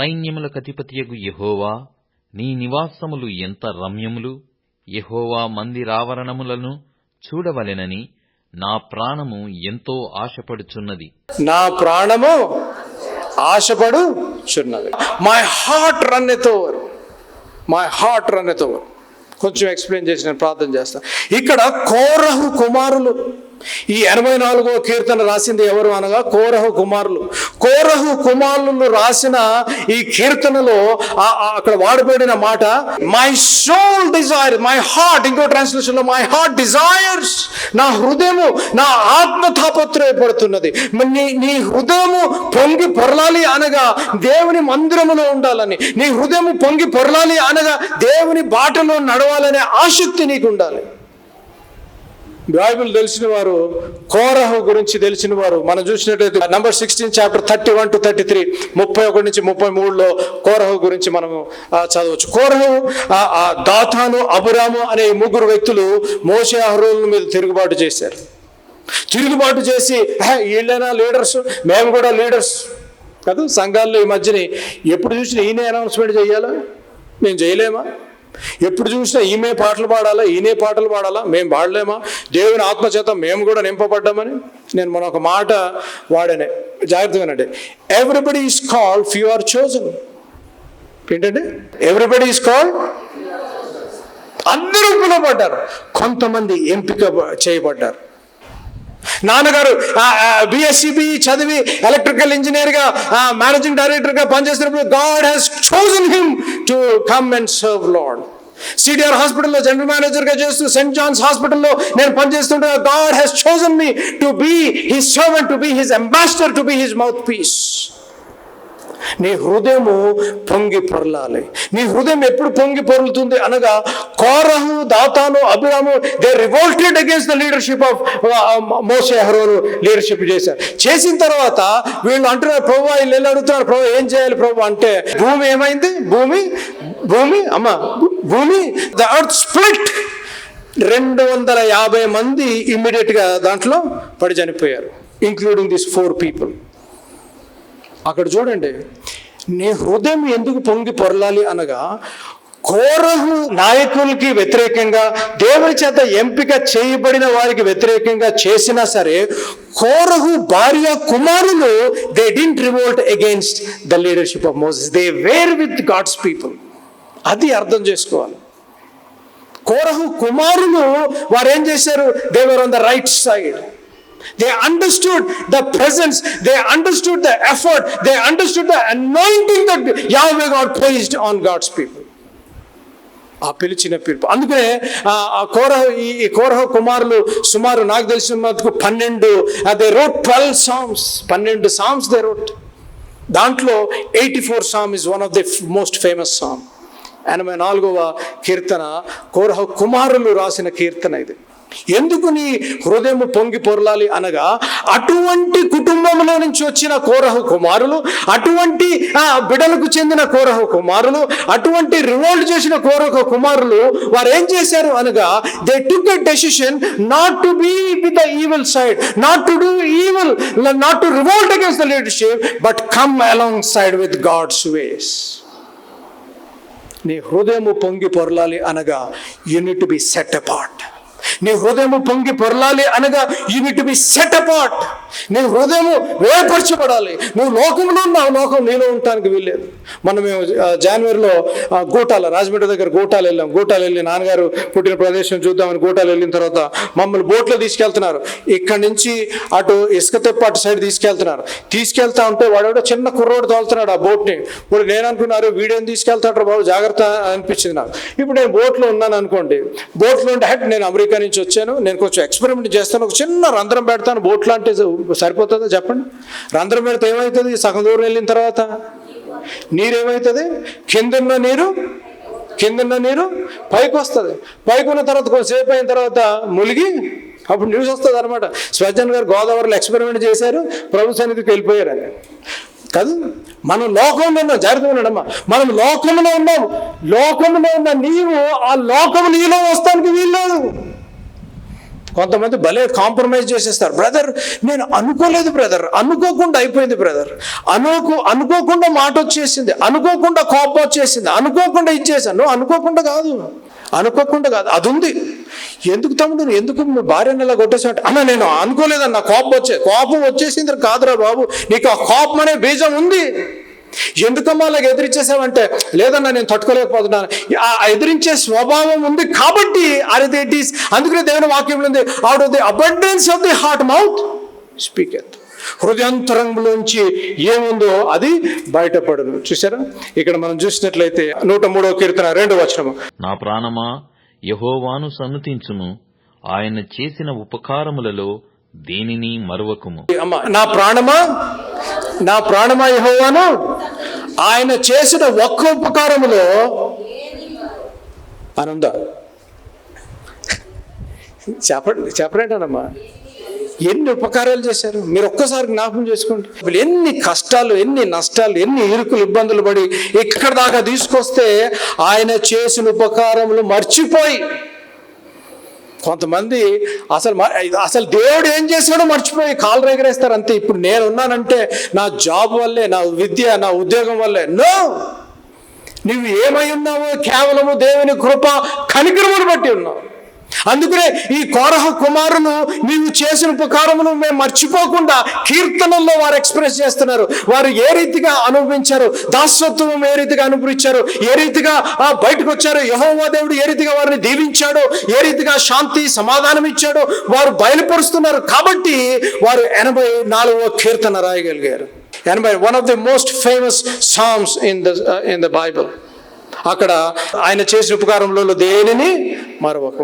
సైన్యముల కధిపతియగు యహోవా నీ నివాసములు ఎంత రమ్యములు యహోవా మందిరావరణములను చూడవలెనని నా ప్రాణము ఎంతో ఆశపడుచున్నది. నా ప్రాణము ఆశపడుచున్నది. My heart run over my heart run over కొంచెం ఎక్స్ప్లెయిన్ చేసి నేను ప్రార్థన చేస్తాను ఇక్కడ కోరహు కుమారులు ఈ ఎనభై నాలుగో కీర్తన రాసింది ఎవరు అనగా కోరహు కుమారులు. కోరహు కుమారులు రాసిన ఈ కీర్తనలో అక్కడ వాడబడిన మాట my soul desire my heart ఇంకో ట్రాన్స్లేషన్లో మై హార్ట్ డిజైర్స్ నా హృదయము నా ఆత్మ తాపత్రయపడుతున్నది. నీ నీ హృదయము పొంగి పొరలాలి అనగా దేవుని మందిరములో ఉండాలని. నీ హృదయము పొంగి పొరలాలి అనగా దేవుని బాటలో నడవాలనే ఆసక్తి నీకు ఉండాలి బైబిల్ తెలిసిన వారు కోరహు గురించి తెలిసిన వారు మనం చూసినట్లయితే number sixteen chapter thirty one to thirty three ముప్పై ఒకటి నుంచి ముప్పై మూడులో కోరహు గురించి మనము చదవచ్చు. కోరహు దాతాను అబురాము అనే ముగ్గురు వ్యక్తులు మోసే అహరోల మీద తిరుగుబాటు చేశారు. తిరుగుబాటు చేసి వీళ్ళైనా లీడర్స్? మేము కూడా లీడర్స్. కదా సంఘాల్లో ఈ మధ్యని ఎప్పుడు చూసినా ఈయన అనౌన్స్మెంట్ చేయాలా? మేము చేయలేమా? ఎప్పుడు చూసినా ఈమె పాటలు పాడాలా ఈయనే పాటలు పాడాలా? మేము పాడలేమా దేవుని ఆత్మచేత మేము కూడా నింపబడ్డామని నేను మన ఒక మాట వాడనే. జాగ్రత్తగా అంటే everybody is called few are chosen ఏంటంటే ఎవ్రీబడి ఈస్ కాల్డ్ అందరూ పిలువబడ్డారు కొంతమంది ఎంపిక చేయబడ్డారు. నాన్నగారు బిఎస్సిబి చదివి ఎలక్ట్రికల్ ఇంజనీర్గా మేనేజింగ్ డైరెక్టర్గా పనిచేసినప్పుడు God has chosen him to come and serve lord CDR హాస్పిటల్లో జనరల్ మేనేజర్గా చేస్తూ సెయింట్ జాన్స్ హాస్పిటల్లో నేను పనిచేస్తుంటే God has chosen me to be his servant to be his ambassador to be his mouthpiece నీ హృదయము పొంగి పొరలాలి. నీ హృదయం ఎప్పుడు పొంగి పొరులుతుంది అనగా కోరహు దాతాను Abhiram they revolted against the leadership of మోసే హరోను లీడర్షిప్ చేశారు. చేసిన తర్వాత వీళ్ళు అంటున్నారు ప్రభు వీళ్ళు వెళ్ళి అడుగుతున్నారు ప్రభు ఏం చేయాలి ప్రభు? అంటే భూమి ఏమైంది? భూమి భూమి అమ్మ భూమి ద అర్త్ స్ప్లిట్ రెండు వందల యాభై మంది ఇమ్మీడియట్గా దాంట్లో పడి చనిపోయారు ఇంక్లూడింగ్ దిస్ ఫోర్ పీపుల్ అక్కడ చూడండి నీ హృదయం ఎందుకు పొంగి పొరలాలి? అనగా కోరహు నాయకులకి వ్యతిరేకంగా దేవుని చేత ఎంపిక చేయబడిన వారికి వ్యతిరేకంగా చేసినా సరే కోరహు భార్య కుమారులు they didn't revolt against the leadership of Moses they were with God's people అది అర్థం చేసుకోవాలి. కోరహు కుమారులు వారు ఏం చేశారు? They were on the right side they understood the presence they understood the effort they understood the anointing that Yahweh God placed on God's people ఆ పిలిచిన పిలుపు. అందుకనే ఆ కోరహ ఈ కోరహ కుమారులు సుమారు నాకు తెలిసిన మటుకు పన్నెండు దే రోట్ ట్వెల్వ్ సాంగ్స్ పన్నెండు సాంగ్స్ దే రోట్ దాంట్లో eighty four song is one of the most famous song ఎనభై నాలుగవ కీర్తన కోరహ కుమారులు రాసిన కీర్తన ఇది. ఎందుకు నీ హృదయం పొంగి పొరలాలి అనగా అటువంటి కుటుంబంలో నుంచి వచ్చిన కోరహు కుమారులు అటువంటి బిడలకు చెందిన కోరహు కుమారులు అటువంటి రివోల్ట్ చేసిన కోరహ కుమారులు వారు ఏం చేశారు అనగా they took a decision not to be with the evil side not to do evil not to revolt against the leadership but come alongside with God's ways నీ హృదయము పొంగి పొరలాలి అనగా యూనిట్ బి సెట్ అపార్ట్ నీ హృదయం పొంగి పొరలాలి అనగా unit B set apart నీ హృదయము వేపరచబడాలి నువ్వు లోకంలో ఉన్నావు లోకం నీలో ఉండటానికి వీల్లేదు. మనం మేము జనవరిలో గూటాల రాజమండ్రి దగ్గర గూటాలు వెళ్ళాం. గూటాలు వెళ్ళి నాన్నగారు పుట్టిన ప్రదేశం చూద్దామని గూటాలు వెళ్ళిన తర్వాత మమ్మల్ని బోట్లో తీసుకెళ్తున్నారు. ఇక్కడి నుంచి అటు ఇసుక తెప్ప అటు సైడ్ తీసుకెళ్తున్నారు. తీసుకెళ్తా ఉంటే వాడు చిన్న కుర్రోడు తోలుతున్నాడు ఆ బోట్ని. ఇప్పుడు నేను అనుకున్నారు వీడియోని తీసుకెళ్తాడు బాబు జాగ్రత్త అనిపించింది నాకు. ఇప్పుడు నేను బోట్లో ఉన్నాను అనుకోండి. బోట్లో ఉంటే హెడ్ నేను అమెరికా నుంచి వచ్చాను. నేను కొంచెం ఎక్స్పెరిమెంట్ చేస్తాను. ఒక చిన్న రంధ్రం పెడతాను. బోట్ లాంటి మీకు సరిపోతుందా చెప్పండి? రంధ్రం పెడితే ఏమవుతుంది సగం దూరం వెళ్ళిన తర్వాత నీరు ఏమవుతుంది కిందన్న నీరు కిందన్న నీరు పైకి వస్తుంది. పైకి ఉన్న తర్వాత కొంచెంసేపు అయిన తర్వాత ములిగి అప్పుడు న్యూస్ వస్తుంది అనమాట స్వజన్ గారు గోదావరిలో ఎక్స్పెరిమెంట్ చేశారు ప్రభు సన్నిధికి వెళ్ళిపోయారు కాదు మనం లోకంలో ఉన్నాం జాగ్రత్తగా మనం లోకంలో ఉన్నాం. లోకంలో ఉన్న నీవు ఆ లోకం నీలో వస్తానికి వీల్లేదు. కొంతమంది భలే కాంప్రమైజ్ చేసేస్తారు. బ్రదర్ నేను అనుకోలేదు బ్రదర్. అనుకోకుండా అయిపోయింది బ్రదర్. అనుకో అనుకోకుండా మాట వచ్చేసింది. అనుకోకుండా కోపం వచ్చేసింది. అనుకోకుండా ఇచ్చేసాను. నువ్వు అనుకోకుండా కాదు. అనుకోకుండా కాదు. అది ఉంది ఎందుకు తమ్ముడు ఎందుకు మీ భార్యను ఇలా కొట్టేసావు అన్న నేను అనుకోలేదన్న కోపం వచ్చే కోపం వచ్చేసింది కాదురా బాబు. నీకు ఆ కోపం అనే బీజం ఉంది. ఎందుకమ్మా అలాగ ఎదిరించేసావంటే లేదన్నా నేను తట్టుకోలేకపోతున్నాను. ఆ ఎదిరించే స్వభావం ఉంది కాబట్టి అరే ఇట్ ఈస్ అందుకనే దేవుని వాక్యం ఉంది out of the abundance of the heart mouth speaketh హృదయాంతరంలోంచి ఏముందో అది బయటపడదు. చూసారా ఇక్కడ మనం చూసినట్లయితే నూట మూడో కీర్తన రెండు వచనము. నా ప్రాణమా యహోవాను సన్నుతించుము. ఆయన చేసిన ఉపకారములలో దేనిని మరువకుము. నా ప్రాణమా? నా ప్రాణమా యహోవాను? ఆయన చేసిన ఒక్క ఉపకారములో అని చెప్పండి చెప్పరేంటనమ్మా ఎన్ని ఉపకారాలు చేశారు? మీరు ఒక్కసారి జ్ఞాపకం చేసుకోండి. ఇప్పుడు ఎన్ని కష్టాలు ఎన్ని నష్టాలు ఎన్ని ఇరుకులు ఇబ్బందులు పడి ఇక్కడ దాకా తీసుకొస్తే ఆయన చేసిన ఉపకారములు మర్చిపోయి కొంతమంది అసలు అసలు దేవుడు ఏం చేసినాడో మర్చిపోయి కాలు ఎగరేస్తారు అంతే. ఇప్పుడు నేను ఉన్నానంటే నా జాబ్ వల్లే నా విద్య నా ఉద్యోగం వల్లే. నో! నువ్వు ఏమై ఉన్నావో కేవలము దేవుని కృప కనికరమును బట్టి ఉన్నావు. అందుకనే ఈ కోరహ కుమారును నీవు చేసిన ఉపకారమును మేము మర్చిపోకుండా కీర్తనల్లో వారు ఎక్స్ప్రెస్ చేస్తున్నారు. వారు ఏ రీతిగా అనుభవించారు? దాసత్వం ఏ రీతిగా అనుభవించారు? ఏ రీతిగా ఆ, బయటకు వచ్చారు? యహోవా దేవుడు ఏ రీతిగా వారిని దీవించాడు? ఏ రీతిగా శాంతి సమాధానం ఇచ్చాడో? వారు బయలుపరుస్తున్నారు కాబట్టి వారు ఎనభై నాలుగవ కీర్తన రాయగలిగారు. ఎనభై one of the most famous songs in the in the Bible అక్కడ ఆయన చేసిన ఉపకారంలో దేనిని? మరొక